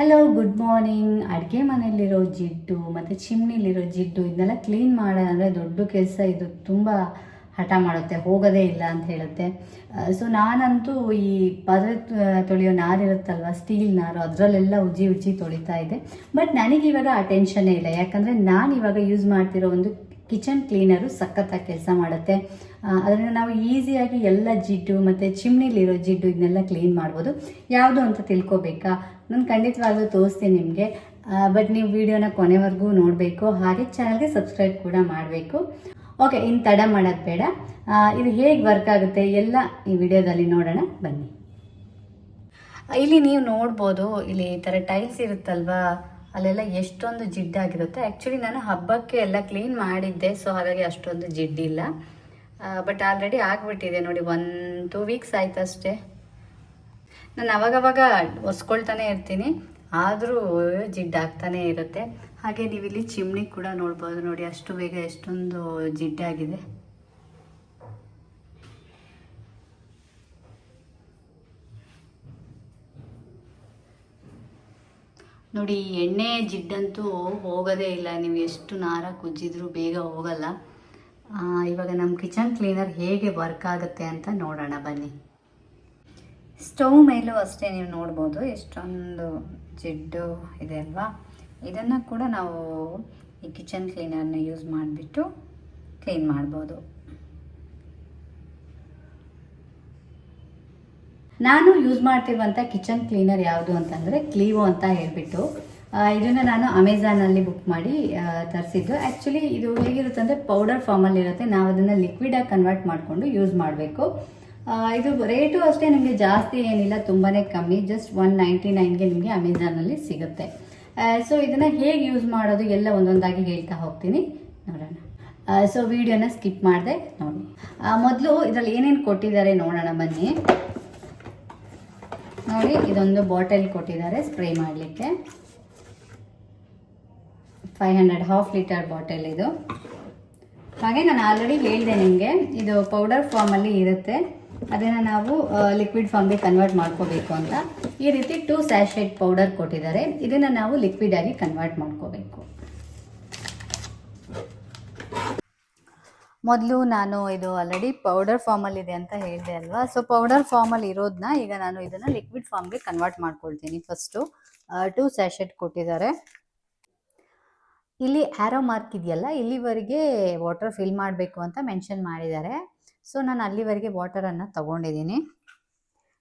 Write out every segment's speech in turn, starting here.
Hello good morning ಅಡುಗೆ ಮನೆಯಲ್ಲಿರೋ ಜಿಡ್ಡು, ಮತ್ತು ಚಿಮ್ನಿಲಿರೋ ಜಿಡ್ಡು, ಇದನ್ನೆಲ್ಲ ಕ್ಲೀನ್ ಮಾಡೋದಂದರೆ ದೊಡ್ಡ ಕೆಲಸ. ಇದು ತುಂಬ ಹಠ ಮಾಡುತ್ತೆ, ಹೋಗೋದೇ ಇಲ್ಲ ಅಂತ ಹೇಳುತ್ತೆ. ಸೊ ನಾನಂತೂ ಈ ಪಾತ್ರೆ ತೊಳೆಯೋ ನಾರಿರುತ್ತಲ್ವ ಸ್ಟೀಲ್ ನಾರು, ಅದರಲ್ಲೆಲ್ಲ ಉಜ್ಜಿ ಉಜ್ಜಿ ತೊಳಿತಾ ಇದೆ ಬಟ್ ನನಗಿವಾಗ ಆ ಟೆನ್ಷನ್ನೇ ಇಲ್ಲ. ಯಾಕಂದರೆ ನಾನು ಇವಾಗ ಯೂಸ್ ಮಾಡ್ತಿರೋ ಒಂದು ಕಿಚನ್ ಕ್ಲೀನರು ಸಖತ್ತಾಗಿ ಕೆಲಸ ಮಾಡುತ್ತೆ. ಅದರಿಂದ ನಾವು ಈಸಿಯಾಗಿ ಎಲ್ಲ ಜಿಡ್ಡು ಮತ್ತು ಚಿಮ್ನಿಲಿರೋ ಜಿಡ್ಡು ಇದನ್ನೆಲ್ಲ ಕ್ಲೀನ್ ಮಾಡ್ಬೋದು. ಯಾವುದು ಅಂತ ತಿಳ್ಕೊಬೇಕಾ? ನಾನು ಖಂಡಿತವಾಗ್ಲೂ ತೋರಿಸ್ತೀನಿ ನಿಮಗೆ. ಬಟ್ ನೀವು ವಿಡಿಯೋನ ಕೊನೆವರೆಗೂ ನೋಡಬೇಕು. ಹಾಗೆ ಚಾನಲ್ಗೆ ಸಬ್ಸ್ಕ್ರೈಬ್ ಕೂಡ ಮಾಡಬೇಕು. ಓಕೆ ಇನ್ನು ತಡ ಮಾಡೋದು ಬೇಡ. ಇದು ಹೇಗೆ ವರ್ಕ್ ಆಗುತ್ತೆ ಎಲ್ಲ ಈ ವಿಡಿಯೋದಲ್ಲಿ ನೋಡೋಣ. ಬನ್ನಿ. ಇಲ್ಲಿ ನೀವು ನೋಡ್ಬೋದು, ಇಲ್ಲಿ ಈ ಥರ ಟೈಲ್ಸ್ ಇರುತ್ತಲ್ವಾ? ಅಲ್ಲೆಲ್ಲ ಎಷ್ಟೊಂದು ಜಿಡ್ಡಾಗಿರುತ್ತೆ ಆ್ಯಕ್ಚುಲಿ ನಾನು ಹಬ್ಬಕ್ಕೆ ಎಲ್ಲ ಕ್ಲೀನ್ ಮಾಡಿದ್ದೆ ಸೊ ಹಾಗಾಗಿ ಅಷ್ಟೊಂದು ಜಿಡ್ಡಿಲ್ಲ ಬಟ್ ಆಲ್ರೆಡಿ ಆಗಿಬಿಟ್ಟಿದೆ ನೋಡಿ ಒನ್ ಟೂ ವೀಕ್ಸ್ ಆಯ್ತು ಅಷ್ಟೇ ನಾನು ಅವಾಗವಾಗ ಒಸ್ಕೊಳ್ತಾನೆ ಇರ್ತೀನಿ, ಆದರೂ ಜಿಡ್ಡಾಗ್ತಾನೆ ಇರುತ್ತೆ. ಹಾಗೆ ನೀವಿಲ್ಲಿ ಚಿಮ್ಣಿ ಚಿಮ್ನಿ ಕೂಡ ನೋಡ್ಬೋದು ನೋಡಿ, ಅಷ್ಟು ಬೇಗ ಎಷ್ಟೊಂದು ಜಿಡ್ಡಾಗಿದೆ ನೋಡಿ, ಎಣ್ಣೆ ಜಿಡ್ಡಂತೂ ಹೋಗೋದೇ ಇಲ್ಲ. ನೀವು ಎಷ್ಟು ನಾರ ಕುಜ್ಜಿದ್ರೂ ಬೇಗ ಹೋಗಲ್ಲ. ಇವಾಗ ನಮ್ಮ ಕಿಚನ್ ಕ್ಲೀನರ್ ಹೇಗೆ ವರ್ಕ್ ಆಗುತ್ತೆ ಅಂತ ನೋಡೋಣ, ಬನ್ನಿ. ಸ್ಟವ್ ಮೇಲೂ ಅಷ್ಟೇ ನೀವು ನೋಡ್ಬೋದು. ಎಷ್ಟೊಂದು ಜಿಡ್ಡು ಇದೆ ಅಲ್ವಾ? ಇದನ್ನು ಕೂಡ ನಾವು ಈ ಕಿಚನ್ ಕ್ಲೀನರ್ನ ಯೂಸ್ ಮಾಡಿಬಿಟ್ಟು ಕ್ಲೀನ್ ಮಾಡ್ಬೋದು. ನಾನು ಯೂಸ್ ಮಾಡ್ತಿರುವಂಥ ಕಿಚನ್ ಕ್ಲೀನರ್ ಯಾವುದು ಅಂತಂದರೆ ಕ್ಲೀವೋ ಅಂತ ಹೇಳ್ಬಿಟ್ಟು ಇದನ್ನು ನಾನು ಅಮೆಝಾನಲ್ಲಿ ಬುಕ್ ಮಾಡಿ ತರಿಸಿದ್ದು. ಆ್ಯಕ್ಚುಲಿ ಇದು ಹೇಗಿರುತ್ತೆ ಅಂದರೆ ಪೌಡರ್ ಫಾರ್ಮಲ್ಲಿರುತ್ತೆ ನಾವು ಅದನ್ನು ಲಿಕ್ವಿಡಾಗಿ ಕನ್ವರ್ಟ್ ಮಾಡಿಕೊಂಡು ಯೂಸ್ ಮಾಡಬೇಕು. ಇದು ರೇಟು ಅಷ್ಟೇ, ನಿಮಗೆ ಜಾಸ್ತಿ ಏನಿಲ್ಲ ತುಂಬಾ ಕಮ್ಮಿ. ಜಸ್ಟ್ ಒನ್ ನೈಂಟಿ ನೈನ್ಗೆ ನಿಮಗೆ ಅಮೆಝಾನಲ್ಲಿ ಸಿಗುತ್ತೆ. ಸೊ ಇದನ್ನು ಹೇಗೆ ಯೂಸ್ ಮಾಡೋದು ಎಲ್ಲ ಒಂದೊಂದಾಗಿ ಹೇಳ್ತಾ ಹೋಗ್ತೀನಿ. ನೋಡೋಣ. ಸೊ ವಿಡಿಯೋನ ಸ್ಕಿಪ್ ಮಾಡಿದೆ, ನೋಡಿ. ಮೊದಲು ಇದರಲ್ಲಿ ಏನೇನು ಕೊಟ್ಟಿದ್ದಾರೆ ನೋಡೋಣ, ಬನ್ನಿ. ನೋಡಿ, ಇದೊಂದು ಬಾಟಲ್ ಕೊಟ್ಟಿದ್ದಾರೆ, ಸ್ಪ್ರೇ ಮಾಡಲಿಕ್ಕೆ. Five hundred, half litre bottle ಇದು. ಹಾಗೆ ನಾನು ಆಲ್ರೆಡಿ ಹೇಳಿದೆ ನಿಮಗೆ, ಇದು ಪೌಡರ್ ಫಾರ್ಮಲ್ಲಿ ಇರುತ್ತೆ. ಅದನ್ನು ನಾವು ಲಿಕ್ವಿಡ್ ಫಾರ್ಮ್ಗೆ ಕನ್ವರ್ಟ್ ಮಾಡ್ಕೋಬೇಕು ಅಂತ. ಈ ರೀತಿ ಟೂ ಸ್ಯಾಶೆಟ್ ಪೌಡರ್ ಕೊಟ್ಟಿದ್ದಾರೆ. ಇದನ್ನು ನಾವು ಲಿಕ್ವಿಡ್ ಆಗಿ ಕನ್ವರ್ಟ್ ಮಾಡ್ಕೋಬೇಕು. ಮೊದಲು ನಾನು ಇದು ಆಲ್ರೆಡಿ ಪೌಡರ್ ಫಾರ್ಮಲ್ಲಿ ಇದೆ ಅಂತ ಹೇಳಿದೆ ಅಲ್ವಾ? ಸೊ ಪೌಡರ್ ಫಾರ್ಮಲ್ಲಿ ಇರೋದನ್ನ ಈಗ ನಾನು ಇದನ್ನು ಲಿಕ್ವಿಡ್ ಫಾರ್ಮ್ಗೆ ಕನ್ವರ್ಟ್ ಮಾಡ್ಕೊಳ್ತೀನಿ ಫಸ್ಟು ಟೂ ಸ್ಯಾಶೆಟ್ ಕೊಟ್ಟಿದ್ದಾರೆ. ಇಲ್ಲಿ ಆ್ಯರೋ ಮಾರ್ಕ್ ಇದೆಯಲ್ಲ, ಇಲ್ಲಿವರೆಗೆ ವಾಟರ್ ಫಿಲ್ ಮಾಡಬೇಕು ಅಂತ ಮೆನ್ಷನ್ ಮಾಡಿದ್ದಾರೆ. ಸೊ ನಾನು ಅಲ್ಲಿವರೆಗೆ ವಾಟರನ್ನು ತಗೊಂಡಿದ್ದೀನಿ.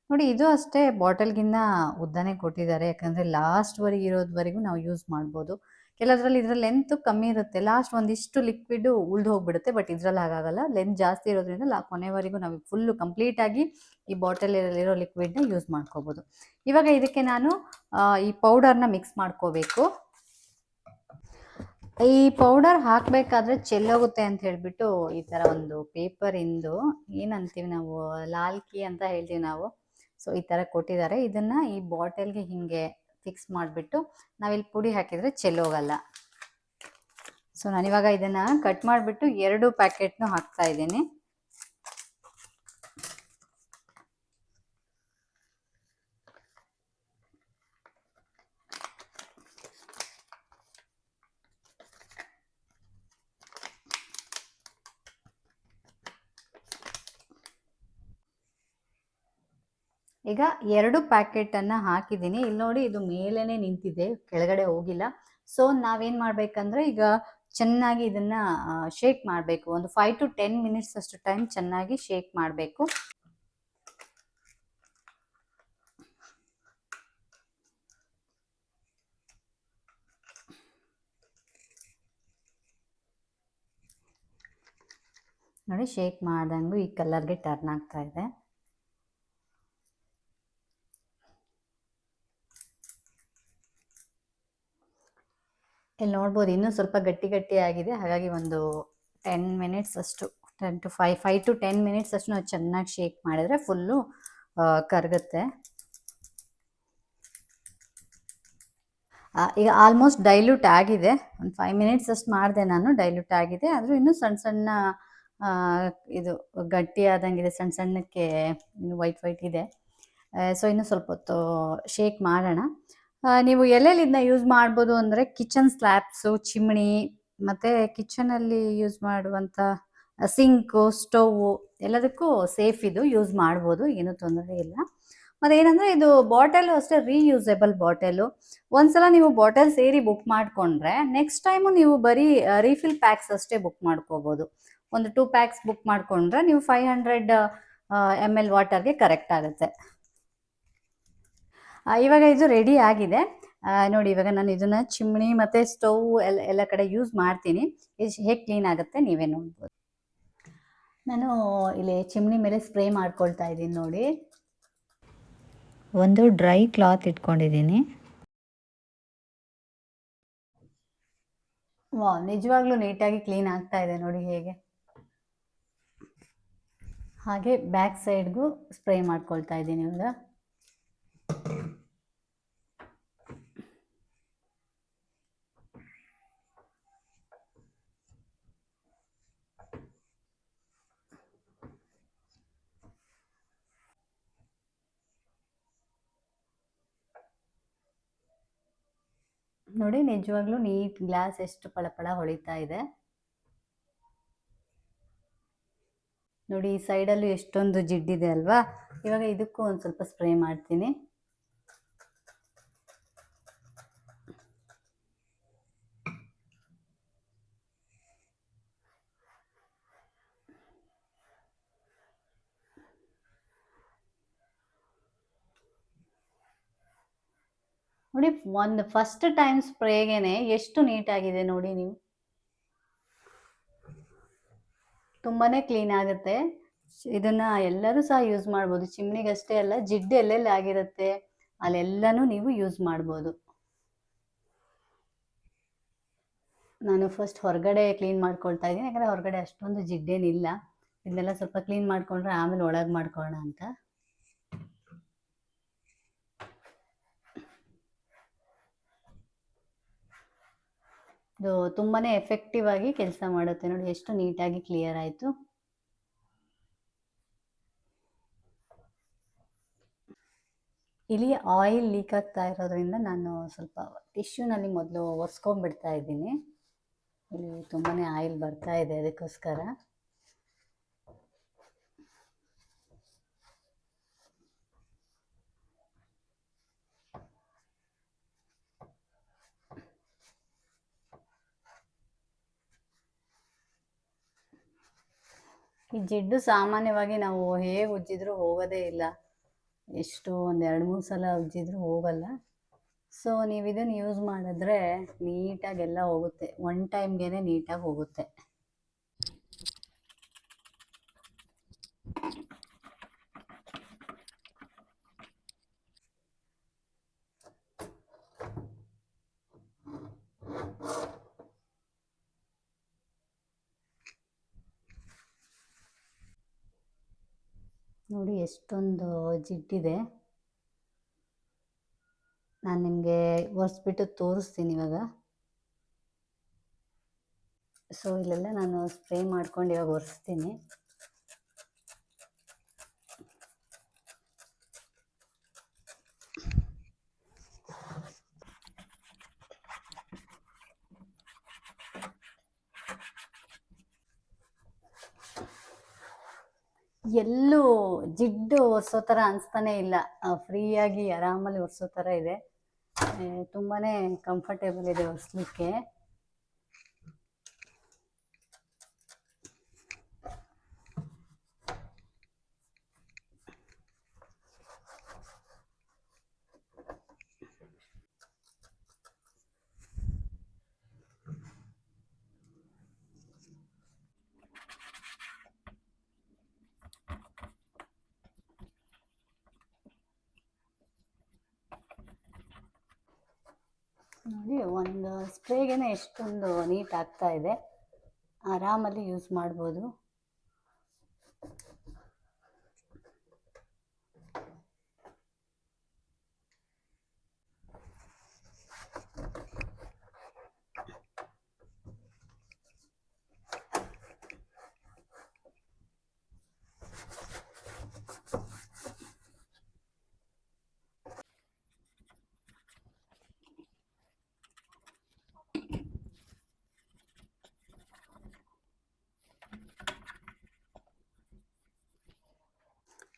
ನೋಡಿ, ಇದು ಅಷ್ಟೇ ಬಾಟಲ್ಗಿನ್ನ ಉದ್ದನೇ ಕೊಟ್ಟಿದ್ದಾರೆ. ಯಾಕಂದರೆ ಲಾಸ್ಟ್ವರೆಗೆ ಇರೋದ್ವರೆಗೂ ನಾವು ಯೂಸ್ ಮಾಡ್ಬೋದು. ಕೆಲವರಲ್ಲಿ ಇದರ ಲೆಂತ್ ಕಮ್ಮಿ ಇರುತ್ತೆ. ಲಾಸ್ಟ್ ಒಂದಿಷ್ಟು ಲಿಕ್ವಿಡ್ ಉಳ್ದು ಹೋಗ್ಬಿಡುತ್ತೆ ಬಟ್ ಇದ್ರಲ್ಲಿ ಹಾಗಾಗಲ್ಲ. ಲೆಂತ್ ಜಾಸ್ತಿ ಇರೋದ್ರಿಂದ ಕೊನೆವರೆಗೂ ನಾವು ಫುಲ್ಲು ಕಂಪ್ಲೀಟಾಗಿ ಈ ಬಾಟಲಲ್ಲಿರೋ ಲಿಕ್ವಿಡ್ನ ಯೂಸ್ ಮಾಡ್ಕೋಬಹುದು ಇವಾಗ ಇದಕ್ಕೆ ನಾನು ಈ ಈ ಪೌಡರ್ನ ಮಿಕ್ಸ್ ಮಾಡ್ಕೋಬೇಕು. ಈ ಪೌಡರ್ ಹಾಕ್ಬೇಕಾದ್ರೆ ಚೆಲ್ಲೋಗುತ್ತೆ ಅಂತ ಹೇಳ್ಬಿಟ್ಟು ಈ ಥರ ಒಂದು ಪೇಪರ್ ಇಂದು ಏನಂತೀವಿ ನಾವು, ಲಾಲ್ಕಿ ಅಂತ ಹೇಳ್ತೀವಿ ನಾವು. ಸೊ ಈ ಥರ ಕೊಟ್ಟಿದ್ದಾರೆ. ಇದನ್ನ ಈ ಬಾಟಲ್ಗೆ ಹಿಂಗೆ ಫಿಕ್ಸ್ ಮಾಡಿಬಿಟ್ಟು ನಾವಿಲ್ಲಿ ಪುಡಿ ಹಾಕಿದರೆ ಚೆಲ್ಲೋಗಲ್ಲ. ಸೊ ನಾನಿವಾಗ ಇದನ್ನು ಕಟ್ ಮಾಡಿಬಿಟ್ಟು ಎರಡು ಪ್ಯಾಕೆಟ್ನು ಹಾಕ್ತಾ ಇದ್ದೀನಿ. ಈಗ ಎರಡು ಪ್ಯಾಕೆಟನ್ನು ಹಾಕಿದ್ದೀನಿ. ಇಲ್ಲಿ ನೋಡಿ ಇದು ಮೇಲೇನೆ ನಿಂತಿದೆ, ಕೆಳಗಡೆ ಹೋಗಿಲ್ಲ. ಸೊ ನಾವೇನು ಮಾಡಬೇಕಂದ್ರೆ ಈಗ ಚೆನ್ನಾಗಿ ಇದನ್ನ ಶೇಕ್ ಮಾಡಬೇಕು. ಒಂದು ಫೈವ್ ಟು ಟೆನ್ ಮಿನಿಟ್ಸ್ ಅಷ್ಟು ಟೈಮ್ ಚೆನ್ನಾಗಿ ಶೇಕ್ ಮಾಡಬೇಕು. ನೋಡಿ ಶೇಕ್ ಮಾಡ್ದಂಗೂ ಈ ಕಲರ್ಗೆ ಟರ್ನ್ ಆಗ್ತಾ ಇದೆ. ಇಲ್ಲಿ ನೋಡ್ಬೋದು ಇನ್ನೂ ಸ್ವಲ್ಪ ಗಟ್ಟಿ ಗಟ್ಟಿ ಆಗಿದೆ. ಹಾಗಾಗಿ ಒಂದು ಟೆನ್ ಮಿನಿಟ್ಸ್ ಅಷ್ಟು ten to five five to ten minutes ಅಷ್ಟು ನಾವು ಚೆನ್ನಾಗಿ ಶೇಕ್ ಮಾಡಿದ್ರೆ ಫುಲ್ಲು ಕರಗುತ್ತೆ. ಈಗ ಆಲ್ಮೋಸ್ಟ್ ಡೈಲ್ಯೂಟ್ ಆಗಿದೆ. ಒಂದು ಫೈವ್ ಮಿನಿಟ್ಸ್ ಅಷ್ಟು ಮಾಡಿದೆ ನಾನು ಡೈಲ್ಯೂಟ್ ಆಗಿದೆ. ಆದರೂ ಇನ್ನೂ ಸಣ್ಣ ಸಣ್ಣ ಇದು ಗಟ್ಟಿ ಆದಂಗಿದೆ ಸಣ್ಣ ಸಣ್ಣಕ್ಕೆ ಇನ್ನು ವೈಟ್ ವೈಟ್ ಇದೆ. ಸೊ ಇನ್ನು ಸ್ವಲ್ಪ ಹೊತ್ತು ಶೇಕ್ ಮಾಡೋಣ. ನೀವು ಎಲ್ಲೆಲ್ಲಿ ಇದನ್ನ ಯೂಸ್ ಮಾಡ್ಬೋದು ಅಂದರೆ ಕಿಚನ್ ಸ್ಲ್ಯಾಬ್ಸು ಚಿಮಣಿ ಮತ್ತು ಕಿಚನಲ್ಲಿ ಯೂಸ್ ಮಾಡುವಂಥ ಸಿಂಕು ಸ್ಟೌವು ಎಲ್ಲದಕ್ಕೂ ಸೇಫ್ ಇದು ಯೂಸ್ ಮಾಡ್ಬೋದು, ಏನೂ ತೊಂದರೆ ಇಲ್ಲ. ಮತ್ತು ಏನಂದರೆ ಇದು ಬಾಟಲು ಅಷ್ಟೇ ರೀಯೂಸೇಬಲ್ ಬಾಟಲು ಒಂದ್ಸಲ ನೀವು ಬಾಟಲ್ ಸೇರಿ ಬುಕ್ ಮಾಡಿಕೊಂಡ್ರೆ ನೆಕ್ಸ್ಟ್ ಟೈಮು ನೀವು ಬರೀ ರೀಫಿಲ್ ಪ್ಯಾಕ್ಸ್ ಅಷ್ಟೇ ಬುಕ್ ಮಾಡ್ಕೋಬೋದು. ಒಂದು ಟೂ ಪ್ಯಾಕ್ಸ್ ಬುಕ್ ಮಾಡಿಕೊಂಡ್ರೆ ನೀವು ಫೈವ್ ಹಂಡ್ರೆಡ್ ಎಂ ಎಲ್ ವಾಟರ್ಗೆ ಕರೆಕ್ಟ್ ಆಗುತ್ತೆ. ಇವಾಗ ಇದು ರೆಡಿ ಆಗಿದೆ. ನೋಡಿ ಇವಾಗ ನಾನು ಇದನ್ನ ಚಿಮ್ಣಿ ಮತ್ತೆ ಸ್ಟೌವ್ ಎಲ್ಲ ಎಲ್ಲ ಕಡೆ ಯೂಸ್ ಮಾಡ್ತೀನಿ. ಇದು ಹೇಗೆ ಕ್ಲೀನ್ ಆಗುತ್ತೆ ನೀವೇ ನೋಡ್ಬೋದು. ನಾನು ಇಲ್ಲಿ ಚಿಮ್ಣಿ ಮೇಲೆ ಸ್ಪ್ರೇ ಮಾಡ್ಕೊಳ್ತಾ ಇದ್ದೀನಿ ನೋಡಿ. ಒಂದು ಡ್ರೈ ಕ್ಲಾತ್ ಇಟ್ಕೊಂಡಿದ್ದೀನಿ. ವಾ ನಿಜವಾಗ್ಲೂ ನೀಟಾಗಿ ಕ್ಲೀನ್ ಆಗ್ತಾ ಇದೆ ನೋಡಿ ಹೇಗೆ. ಹಾಗೆ ಬ್ಯಾಕ್ ಸೈಡ್ಗೂ ಸ್ಪ್ರೇ ಮಾಡ್ಕೊಳ್ತಾ ಇದ್ದೀನಿ ಇವಾಗ. ನೋಡಿ, ನಿಜವಾಗ್ಲೂ ನೀಟ್ ಗ್ಲಾಸ್ ಎಷ್ಟು ಪಳಪಳ ಹೊಳಿತಾ ಇದೆ. ನೋಡಿ, ಈ ಸೈಡಲ್ಲೂ ಎಷ್ಟೊಂದು ಜಿಡ್ಡಿದೆ ಅಲ್ವಾ? ಇವಾಗ ಇದಕ್ಕೂ ಒಂದು ಸ್ವಲ್ಪ ಸ್ಪ್ರೇ ಮಾಡ್ತೀನಿ. ನೋಡಿ, ಒಂದು ಫಸ್ಟ್ ಟೈಮ್ ಸ್ಪ್ರೇಗೆನೆ ಎಷ್ಟು ನೀಟಾಗಿದೆ ನೋಡಿ ನೀವು. ತುಂಬಾನೇ ಕ್ಲೀನ್ ಆಗುತ್ತೆ. ಇದನ್ನ ಎಲ್ಲರೂ ಸಹ ಯೂಸ್ ಮಾಡ್ಬೋದು. ಚಿಮ್ನಿಗಷ್ಟೇ ಅಲ್ಲ, ಜಿಡ್ಡು ಎಲ್ಲೆಲ್ಲಿ ಆಗಿರುತ್ತೆ ಅಲ್ಲೆಲ್ಲನೂ ನೀವು ಯೂಸ್ ಮಾಡ್ಬೋದು. ನಾನು ಫಸ್ಟ್ ಹೊರಗಡೆ ಕ್ಲೀನ್ ಮಾಡ್ಕೊಳ್ತಾ ಇದ್ದೀನಿ. ಯಾಕಂದ್ರೆ ಹೊರಗಡೆ ಅಷ್ಟೊಂದು ಜಿಡ್ಡೇನಿಲ್ಲ. ಇದನ್ನೆಲ್ಲ ಸ್ವಲ್ಪ ಕ್ಲೀನ್ ಮಾಡ್ಕೊಂಡ್ರೆ ಆಮೇಲೆ ಒಳಗೆ ಮಾಡ್ಕೊಳ್ಳೋಣ ಅಂತ. ಇದು ತುಂಬಾನೇ ಎಫೆಕ್ಟಿವ್ ಆಗಿ ಕೆಲಸ ಮಾಡುತ್ತೆ ನೋಡಿ, ಎಷ್ಟು ನೀಟಾಗಿ ಕ್ಲಿಯರ್ ಆಯಿತು. ಇಲ್ಲಿ ಆಯಿಲ್ ಲೀಕ್ ಆಗ್ತಾ ಇರೋದ್ರಿಂದ ನಾನು ಸ್ವಲ್ಪ ಟಿಶ್ಯೂನಲ್ಲಿ ಮೊದಲು ಒರೆಸ್ಕೊಂಡ್ಬಿಡ್ತಾ ಇದ್ದೀನಿ. ಇಲ್ಲಿ ತುಂಬಾ ಆಯಿಲ್ ಬರ್ತಾ ಇದೆ ಅದಕ್ಕೋಸ್ಕರ. ಈ ಜಿಡ್ಡು ಸಾಮಾನ್ಯವಾಗಿ ನಾವು ಹೇಗೆ ಉಜ್ಜಿದ್ರು ಹೋಗೋದೇ ಇಲ್ಲ. ಎಷ್ಟು ಒಂದು ಎರಡು, ಮೂರು ಸಲ ಉಜ್ಜಿದ್ರು ಹೋಗಲ್ಲ. ಸೊ ನೀವು ಇದನ್ನು ಯೂಸ್ ಮಾಡಿದ್ರೆ ನೀಟಾಗೆಲ್ಲ ಹೋಗುತ್ತೆ. ಒನ್ ಟೈಮ್ಗೆ ನೀಟಾಗಿ ಹೋಗುತ್ತೆ. ನೋಡಿ ಎಷ್ಟೊಂದು ಜಿಡ್ಡಿದೆ. ನಾನು ನಿಮಗೆ ಒರೆಸ್ಬಿಟ್ಟು ತೋರಿಸ್ತೀನಿ ಇವಾಗ. ಸೊ ಇಲ್ಲೆಲ್ಲ ನಾನು ಸ್ಪ್ರೇ ಮಾಡ್ಕೊಂಡು ಇವಾಗ ಒರೆಸ್ತೀನಿ. ಎಲ್ಲೂ ಜಿಡ್ಡು ಒರೆಸೋ ಥರ ಅನಿಸ್ತಾನೆ ಇಲ್ಲ. ಫ್ರೀಯಾಗಿ ಆರಾಮಲ್ಲಿ ಒರೆಸೋ ಥರ ಇದೆ. ತುಂಬಾ ಕಂಫರ್ಟೇಬಲ್ ಇದೆ ಒರೆಸ್ಲಿಕ್ಕೆ. ನೋಡಿ ಒಂದು ಸ್ಪ್ರೇಗೇನೆ ಎಷ್ಟೊಂದು ನೀಟ್ ಆಗ್ತಾ ಇದೆ. ಆರಾಮಲ್ಲಿ ಯೂಸ್ ಮಾಡ್ಬೋದು.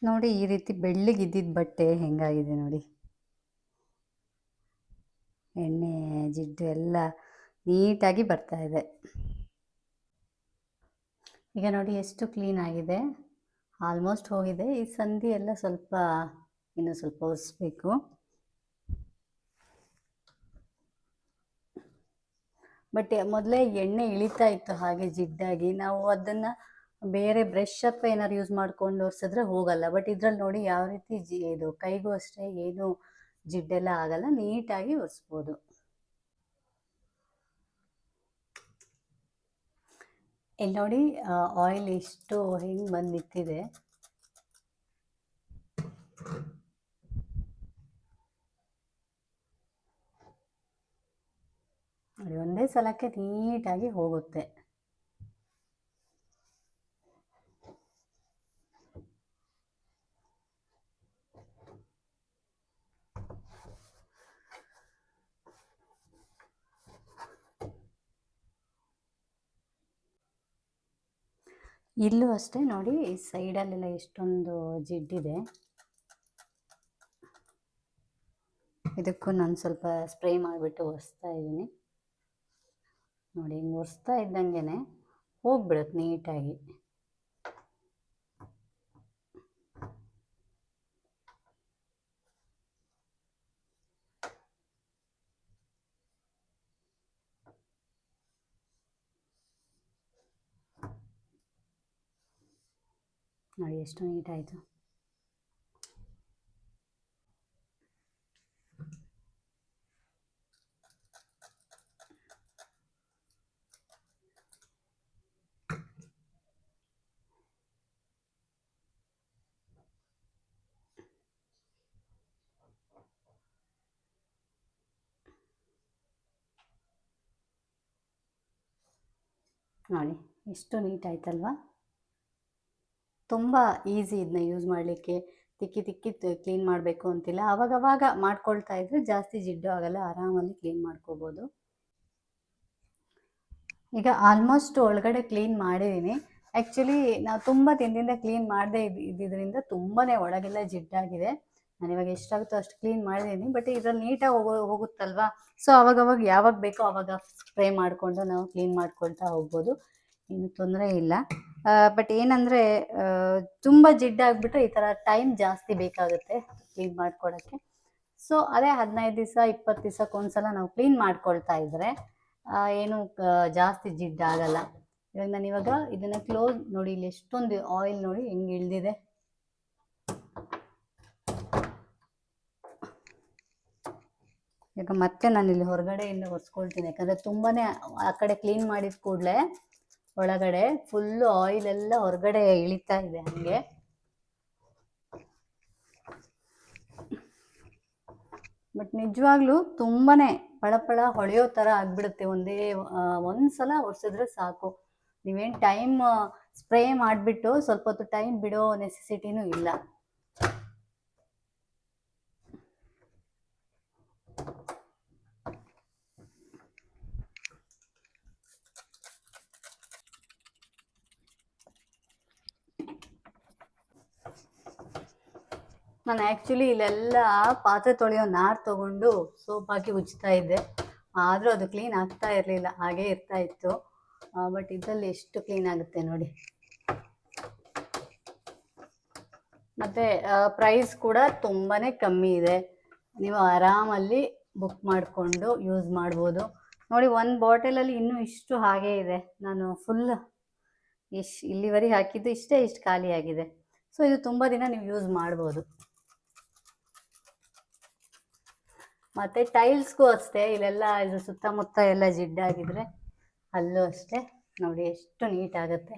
ನೋಡಿ ಈ ರೀತಿ ಬೆಳ್ಳಗಿದ್ದಿದ್ದ ಬಟ್ಟೆ ಹೆಂಗಾಗಿದೆ ನೋಡಿ. ಎಣ್ಣೆ, ಜಿಡ್ಡು ಎಲ್ಲ ನೀಟಾಗಿ ಬರ್ತಾ ಇದೆ. ಈಗ ನೋಡಿ ಎಷ್ಟು ಕ್ಲೀನ್ ಆಗಿದೆ. ಆಲ್ಮೋಸ್ಟ್ ಹೋಗಿದೆ. ಈ ಸಂಧಿ ಎಲ್ಲ ಸ್ವಲ್ಪ ಇನ್ನೂ ಸ್ವಲ್ಪ ಒರೆಸ್ಬೇಕು. ಬಟ್ ಮೊದಲೇ ಎಣ್ಣೆ ಇಳಿತಾ ಇತ್ತು ಹಾಗೆ ಜಿಡ್ಡಾಗಿ. ನಾವು ಅದನ್ನು ಬೇರೆ ಬ್ರಷ್ ಅಥವಾ ಏನಾದ್ರು ಯೂಸ್ ಮಾಡ್ಕೊಂಡು ಒರೆಸಿದ್ರೆ ಹೋಗಲ್ಲ. ಬಟ್ ಇದ್ರಲ್ಲಿ ನೋಡಿ ಯಾವ ರೀತಿ ಇದು ಕೈಗೂ ಅಷ್ಟೇ ಏನು ಜಿಡ್ಡೆಲ್ಲ ಆಗಲ್ಲ, ನೀಟಾಗಿ ಒರೆಸ್ಬೋದು. ಇಲ್ಲಿ ನೋಡಿ ಆಯಿಲ್ ಎಷ್ಟು ಹೆಂಗೆ ಬಂದು ನಿಂತಿದೆ ಒಂದೇ ಸಲಕ್ಕೆ ನೀಟಾಗಿ ಹೋಗುತ್ತೆ. ಇಲ್ಲೂ ಅಷ್ಟೇ ನೋಡಿ ಸೈಡಲ್ಲೆಲ್ಲ ಎಷ್ಟೊಂದು ಜಿಡ್ಡಿದೆ. ಇದಕ್ಕೂ ನಾನು ಸ್ವಲ್ಪ ಸ್ಪ್ರೇ ಮಾಡಿಬಿಟ್ಟು ಒರೆಸ್ತಾ ಇದ್ದೀನಿ. ನೋಡಿ, ಹಿಂಗೆ ಒರೆಸ್ತಾ ಇದ್ದಂಗೆ ಹೋಗ್ಬಿಡುತ್ತೆ ನೀಟಾಗಿ. ನೋಡಿ ಎಷ್ಟು ನೀಟಾಯಿತು ನೋಡಿ ಎಷ್ಟು ನೀಟ್ ಆಯ್ತಲ್ವಾ ತುಂಬ ಈಸಿ ಇದನ್ನ ಯೂಸ್ ಮಾಡಲಿಕ್ಕೆ. ತಿಕ್ಕಿ ತಿಕ್ಕಿ ಕ್ಲೀನ್ ಮಾಡಬೇಕು ಅಂತಿಲ್ಲ. ಅವಾಗವಾಗ ಮಾಡ್ಕೊಳ್ತಾ ಇದ್ರೆ ಜಾಸ್ತಿ ಜಿಡ್ಡು ಆಗಲ್ಲ, ಆರಾಮಲ್ಲಿ ಕ್ಲೀನ್ ಮಾಡ್ಕೋಬೋದು. ಈಗ ಆಲ್ಮೋಸ್ಟ್ ಒಳಗಡೆ ಕ್ಲೀನ್ ಮಾಡಿದ್ದೀನಿ. ಆ್ಯಕ್ಚುಲಿ ನಾವು ತುಂಬ ದಿನದಿಂದ ಕ್ಲೀನ್ ಮಾಡದೇ ಇದ್ದಿದ್ದರಿಂದ ತುಂಬಾ ಒಳಗೆಲ್ಲ ಜಿಡ್ಡಾಗಿದೆ. ನಾನು ಇವಾಗ ಎಷ್ಟಾಗುತ್ತೋ ಅಷ್ಟು ಕ್ಲೀನ್ ಮಾಡಿದ್ದೀನಿ. ಬಟ್ ಇದ್ರಲ್ಲಿ ನೀಟಾಗಿ ಹೋಗೋ, ಹೋಗುತ್ತಲ್ವಾ? ಸೊ ಅವಾಗವಾಗ ಯಾವಾಗ ಬೇಕೋ ಅವಾಗ ಸ್ಪ್ರೇ ಮಾಡಿಕೊಂಡು ನಾವು ಕ್ಲೀನ್ ಮಾಡ್ಕೊಳ್ತಾ ಹೋಗ್ಬೋದು. ಏನು ತೊಂದರೆ ಇಲ್ಲ. ಬಟ್ ಏನಂದರೆ ತುಂಬ ಜಿಡ್ಡಾಗ್ಬಿಟ್ರೆ ಈ ಥರ ಟೈಮ್ ಜಾಸ್ತಿ ಬೇಕಾಗುತ್ತೆ ಕ್ಲೀನ್ ಮಾಡ್ಕೊಳಕ್ಕೆ. ಸೊ ಅದೇ ಹದಿನೈದು ದಿವಸ ಇಪ್ಪತ್ತು ದಿವಸಕ್ಕೆ ಒಂದ್ಸಲ ನಾವು ಕ್ಲೀನ್ ಮಾಡ್ಕೊಳ್ತಾ ಇದ್ರೆ ಏನು ಜಾಸ್ತಿ ಜಿಡ್ಡಾಗಲ್ಲ ಇವಾಗ ನಾನು ಇವಾಗ ಇದನ್ನ ಕ್ಲೋಸ್ ನೋಡಿ, ಇಲ್ಲಿ ಎಷ್ಟೊಂದು ಆಯಿಲ್ ನೋಡಿ ಹೆಂಗೆ ಇಳ್ದಿದೆ. ಈಗ ಮತ್ತೆ ನಾನು ಇಲ್ಲಿ ಹೊರಗಡೆ ಹೊರಗಡೆಯಿಂದ ಒರೆಸ್ಕೊಳ್ತೀನಿ, ಯಾಕಂದ್ರೆ ತುಂಬಾನೇ ಆ ಕಡೆ ಕ್ಲೀನ್ ಮಾಡಿದ ಕೂಡಲೇ ಒಳಗಡೆ ಫುಲ್ ಆಯಿಲ್ ಎಲ್ಲ ಹೊರಗಡೆ ಇಳಿತಾ ಇದೆ ಹಂಗೆ. ಬಟ್ ನಿಜವಾಗ್ಲೂ ತುಂಬಾನೇ ಪಳಪಳ ಹೊಳೆಯೋ ಥರ ಆಗ್ಬಿಡುತ್ತೆ. ಒಂದೇ ಒಂದ್ಸಲ ಒರೆಸಿದ್ರೆ ಸಾಕು. ನೀವೇನು ಟೈಮ್ ಸ್ಪ್ರೇ ಮಾಡಿಬಿಟ್ಟು ಸ್ವಲ್ಪ ಹೊತ್ತು ಟೈಮ್ ಬಿಡೋ ನೆಸೆಸಿಟಿನೂ ಇಲ್ಲ. ನಾನು ಆ್ಯಕ್ಚುಲಿ ಇಲ್ಲೆಲ್ಲ ಪಾತ್ರೆ ತೊಳೆಯೋ ನಾರು ತಗೊಂಡು ಸೋಪ್ ಹಾಕಿ ಉಜ್ತಾ ಇದ್ದೆ. ಆದರೂ ಅದು ಕ್ಲೀನ್ ಆಗ್ತಾ ಇರಲಿಲ್ಲ, ಹಾಗೇ ಇರ್ತಾ ಇತ್ತು. ಬಟ್ ಇದರಲ್ಲಿ ಎಷ್ಟು ಕ್ಲೀನ್ ಆಗುತ್ತೆ ನೋಡಿ. ಮತ್ತು ಪ್ರೈಸ್ ಕೂಡ ತುಂಬಾ ಕಮ್ಮಿ ಇದೆ. ನೀವು ಆರಾಮಲ್ಲಿ ಬುಕ್ ಮಾಡಿಕೊಂಡು ಯೂಸ್ ಮಾಡ್ಬೋದು. ನೋಡಿ, ಒಂದು ಬಾಟಲಲ್ಲಿ ಇನ್ನೂ ಇಷ್ಟು ಹಾಗೇ ಇದೆ. ನಾನು ಫುಲ್ ಇಶ್, ಇಲ್ಲಿವರೆಗೆ ಹಾಕಿದ್ದು ಇಷ್ಟೇ ಇಷ್ಟು ಖಾಲಿಯಾಗಿದೆ. ಸೊ ಇದು ತುಂಬ ದಿನ ನೀವು ಯೂಸ್ ಮಾಡ್ಬೋದು. ಮತ್ತೆ ಟೈಲ್ಸ್ಗೂ ಅಷ್ಟೇ, ಇಲ್ಲೆಲ್ಲ ಇದು ಸುತ್ತಮುತ್ತ ಎಲ್ಲ ಜಿಡ್ಡಾಗಿದ್ರೆ ಅಲ್ಲೂ ಅಷ್ಟೇ. ನೋಡಿ ಎಷ್ಟು ನೀಟ್ ಆಗುತ್ತೆ.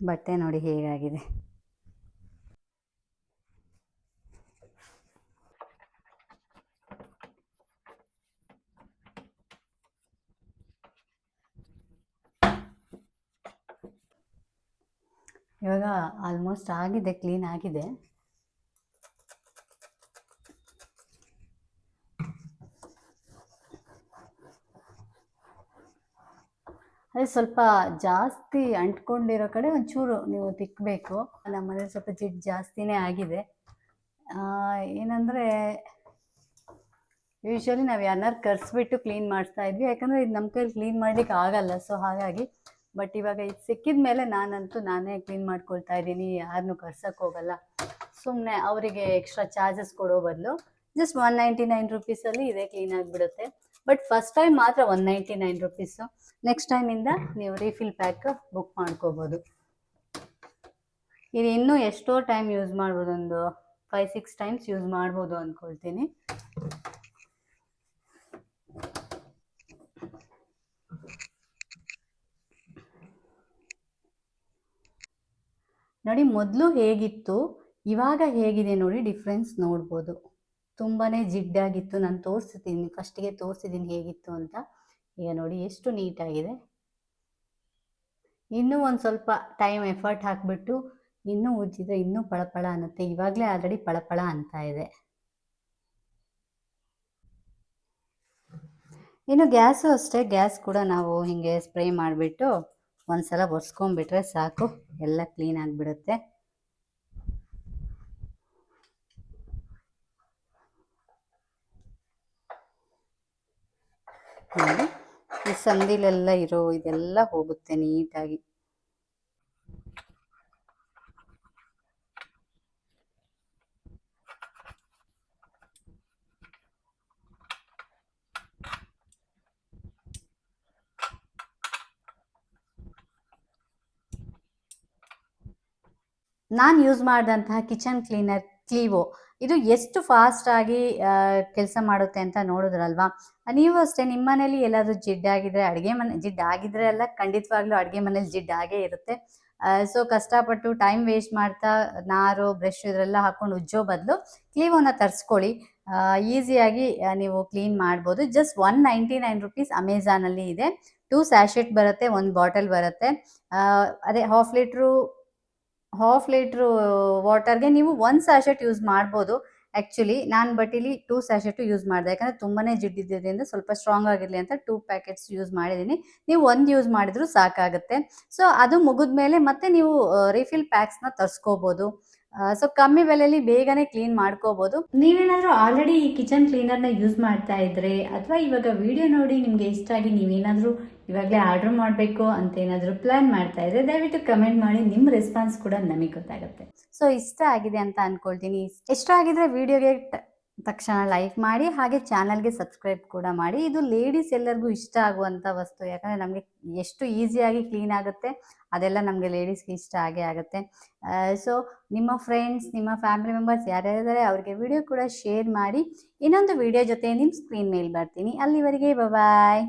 ಬಟ್ಟೆ ನೋಡಿ ಹೇಗಾಗಿದೆ. ಇವಾಗ ಆಲ್ಮೋಸ್ಟ್ ಆಗಿದೆ ಕ್ಲೀನ್ ಆಗಿದೆ. ಅದೇ ಸ್ವಲ್ಪ ಜಾಸ್ತಿ ಅಂಟ್ಕೊಂಡಿರೋ ಕಡೆ ಒಂಚೂರು ನೀವು ತಿಕ್ಕಬೇಕು ನಮ್ಮನೇಲಿ ಸ್ವಲ್ಪ ಜಿಡ್ ಜಾಸ್ತಿನೇ ಆಗಿದೆ. ಏನಂದರೆ ಯೂಶ್ವಲಿ ನಾವು ಯಾರನ್ನಾರು ಕರೆಸ್ಬಿಟ್ಟು ಕ್ಲೀನ್ ಮಾಡಿಸ್ತಾ ಇದ್ವಿ. ಯಾಕಂದರೆ ಇದು ನಮ್ಮ ಕೈಲಿ ಕ್ಲೀನ್ ಮಾಡ್ಲಿಕ್ಕೆ ಆಗಲ್ಲ. ಸೊ ಹಾಗಾಗಿ ಬಟ್ ಇವಾಗ ಇದು ಸಿಕ್ಕಿದ ಮೇಲೆ ನಾನಂತೂ ನಾನೇ ಕ್ಲೀನ್ ಮಾಡ್ಕೊಳ್ತಾ ಇದ್ದೀನಿ ಯಾರನ್ನೂ ಕರ್ಸಕ್ಕೆ ಹೋಗಲ್ಲ. ಸುಮ್ಮನೆ ಅವರಿಗೆ ಎಕ್ಸ್ಟ್ರಾ ಚಾರ್ಜಸ್ ಕೊಡೋ ಬದಲು ಜಸ್ಟ್ ಒನ್ ನೈಂಟಿ ನೈನ್ ರುಪೀಸಲ್ಲಿ ಇದೇ ಕ್ಲೀನ್ ಆಗಿಬಿಡುತ್ತೆ. ಬಟ್ ಫಸ್ಟ್ ಟೈಮ್ ಮಾತ್ರ one ninety nine rupees next ಟೈಮಿಂದ ನೀವು ರೀಫಿಲ್ ಪ್ಯಾಕ್ ಬುಕ್ ಮಾಡ್ಕೋಬೋದು. ಇದು ಇನ್ನೂ ಎಷ್ಟೋ ಟೈಮ್ ಯೂಸ್ ಮಾಡ್ಬೋದು ಒಂದು ಫೈವ್ ಸಿಕ್ಸ್ ಟೈಮ್ಸ್ ಯೂಸ್ ಮಾಡ್ಬೋದು ಅಂದ್ಕೊಳ್ತೀನಿ ನೋಡಿ ಮೊದಲು ಹೇಗಿತ್ತು, ಇವಾಗ ಹೇಗಿದೆ ನೋಡಿ ಡಿಫ್ರೆನ್ಸ್ ನೋಡ್ಬೋದು. ತುಂಬಾ ಜಿಡ್ಡಾಗಿತ್ತು. ನಾನು ತೋರಿಸ್ತೀನಿ ಫಸ್ಟಿಗೆ ತೋರಿಸಿದ್ದೀನಿ ಹೇಗಿತ್ತು ಅಂತ. ಈಗ ನೋಡಿ ಎಷ್ಟು ನೀಟಾಗಿದೆ ಇನ್ನೂ ಒಂದು ಸ್ವಲ್ಪ ಟೈಮ್ ಎಫರ್ಟ್ ಹಾಕಿಬಿಟ್ಟು ಇನ್ನೂ ಉಜ್ಜಿದ್ರೆ ಇನ್ನೂ ಪಳಪಳ ಅನ್ನುತ್ತೆ. ಇವಾಗಲೇ ಆಲ್ರೆಡಿ ಪಳಪಳ ಅಂತ ಇದೆ. ಇನ್ನು ಗ್ಯಾಸು ಅಷ್ಟೇ. ಗ್ಯಾಸ್ ಕೂಡ ನಾವು ಹಿಂಗೆ ಸ್ಪ್ರೇ ಮಾಡಿಬಿಟ್ಟು ಒಂದ್ಸಲ ಒರೆಸ್ಕೊಂಡ್ಬಿಟ್ರೆ ಸಾಕು ಎಲ್ಲ ಕ್ಲೀನ್ ಆಗಿಬಿಡುತ್ತೆ. ನೋಡಿ ಈ ಸಂದಿಲೆಲ್ಲ ಇರೋ ಇದೆಲ್ಲ ಹೋಗುತ್ತೆ ನೀಟಾಗಿ. ನಾನು ಯೂಸ್ ಮಾಡಿದಂತಹ ಕಿಚನ್ ಕ್ಲೀನರ್ ಕ್ಲೀವೋ ಇದು ಎಷ್ಟು ಫಾಸ್ಟಾಗಿ ಕೆಲಸ ಮಾಡುತ್ತೆ ಅಂತ ನೋಡಿದ್ರಲ್ವಾ? ನೀವು ಅಷ್ಟೇ ನಿಮ್ಮ ಮನೇಲಿ ಎಲ್ಲಾದರೂ ಜಿಡ್ಡಾಗಿದ್ರೆ ಅಡುಗೆ ಮನೆ ಜಿಡ್ಡಾಗಿದ್ರೆ ಅಲ್ಲ, ಖಂಡಿತವಾಗ್ಲೂ ಅಡುಗೆ ಮನೇಲಿ ಜಿಡ್ಡಾಗೇ ಇರುತ್ತೆ. ಸೊ ಕಷ್ಟಪಟ್ಟು ಟೈಮ್ ವೇಸ್ಟ್ ಮಾಡ್ತಾ, ನಾರು ಬ್ರಷ್ ಇದರೆಲ್ಲ ಹಾಕೊಂಡು ಉಜ್ಜೋ ಬದಲು ಕ್ಲೀವೋನ ತರಿಸ್ಕೊಳ್ಳಿ. ಈಸಿಯಾಗಿ ನೀವು ಕ್ಲೀನ್ ಮಾಡ್ಬೋದು. Just one ninety nine rupees ಅಮೆಝಾನಲ್ಲಿ ಇದೆ. ಟೂ ಸ್ಯಾಶೆಟ್ ಬರುತ್ತೆ, ಒಂದು ಬಾಟಲ್ ಬರುತ್ತೆ. ಅದೇ ಹಾಫ್ ಲೀಟ್ರು ಹಾಫ್ ಲೀಟ್ರು ವಾಟರ್ಗೆ ನೀವು ಒನ್ ಸ್ಯಾಶೆಟ್ ಯೂಸ್ ಮಾಡ್ಬೋದು. ಆ್ಯಕ್ಚುಲಿ ನಾನು ಬಟ್ ಇಲ್ಲಿ ಟೂ ಸ್ಯಾಶೆಟು ಯೂಸ್ ಮಾಡಿದೆ. ಯಾಕಂದರೆ ತುಂಬಾ ಜಿಡ್ಡಿದ್ದರಿಂದ ಸ್ವಲ್ಪ ಸ್ಟ್ರಾಂಗ್ ಆಗಿರಲಿ ಅಂತ ಟೂ ಪ್ಯಾಕೆಟ್ಸ್ ಯೂಸ್ ಮಾಡಿದ್ದೀನಿ. ನೀವು ಒಂದು ಯೂಸ್ ಮಾಡಿದ್ರು ಸಾಕಾಗುತ್ತೆ. ಸೊ ಅದು ಮುಗಿದ ಮೇಲೆ ಮತ್ತೆ ನೀವು ರಿಫಿಲ್ ಪ್ಯಾಕ್ಸ್ನ ತರಿಸ್ಕೋಬೋದು. ಸೊ ಕಮ್ಮಿ ಬೆಲೆಯಲ್ಲಿ ಬೇಗನೆ ಕ್ಲೀನ್ ಮಾಡ್ಕೋಬೋದು. ನೀವೇನಾದರೂ ಆಲ್ರೆಡಿ ಈ ಕಿಚನ್ ಕ್ಲೀನರ್ನ ಯೂಸ್ ಮಾಡ್ತಾ ಇದ್ರೆ, ಅಥವಾ ಇವಾಗ ವಿಡಿಯೋ ನೋಡಿ ನಿಮಗೆ ಇಷ್ಟ ಆಗಿ ನೀವೇನಾದರೂ ಇವಾಗಲೇ ಆರ್ಡರ್ ಮಾಡಬೇಕು ಅಂತ ಏನಾದರೂ ಪ್ಲ್ಯಾನ್ ಮಾಡ್ತಾ ಇದ್ರೆ ದಯವಿಟ್ಟು ಕಮೆಂಟ್ ಮಾಡಿ ನಿಮ್ಮ ರೆಸ್ಪಾನ್ಸ್ ಕೂಡ ನಮಗೆ ಗೊತ್ತಾಗುತ್ತೆ. ಸೊ ಇಷ್ಟ ಆಗಿದೆ ಅಂತ ಅಂದ್ಕೊಳ್ತೀನಿ ಇಷ್ಟ ಆಗಿದ್ರೆ ವಿಡಿಯೋಗೆ ತಕ್ಷಣ ಲೈಕ್ ಮಾಡಿ, ಹಾಗೆ ಚಾನಲ್ಗೆ ಸಬ್ಸ್ಕ್ರೈಬ್ ಕೂಡ ಮಾಡಿ. ಇದು ಲೇಡೀಸ್ ಎಲ್ಲರಿಗೂ ಇಷ್ಟ ಆಗುವಂಥ ವಸ್ತು. ಯಾಕಂದರೆ ನಮಗೆ ಎಷ್ಟು ಈಸಿಯಾಗಿ ಕ್ಲೀನ್ ಆಗುತ್ತೆ, ಅದೆಲ್ಲ ನಮಗೆ ಲೇಡೀಸ್ಗೆ ಇಷ್ಟ ಆಗೇ ಆಗುತ್ತೆ. ಸೊ ನಿಮ್ಮ ಫ್ರೆಂಡ್ಸ್ ನಿಮ್ಮ ಫ್ಯಾಮಿಲಿ ಮೆಂಬರ್ಸ್ ಯಾರ್ಯಾರಿದ್ದಾರೆ ಅವ್ರಿಗೆ ವಿಡಿಯೋ ಕೂಡ ಶೇರ್ ಮಾಡಿ. ಇನ್ನೊಂದು ವಿಡಿಯೋ ಜೊತೆ ನಿಮ್ಮ ಸ್ಕ್ರೀನ್ ಮೇಲೆ ಬರ್ತೀನಿ. ಅಲ್ಲಿವರೆಗೆ ಬಾಯ್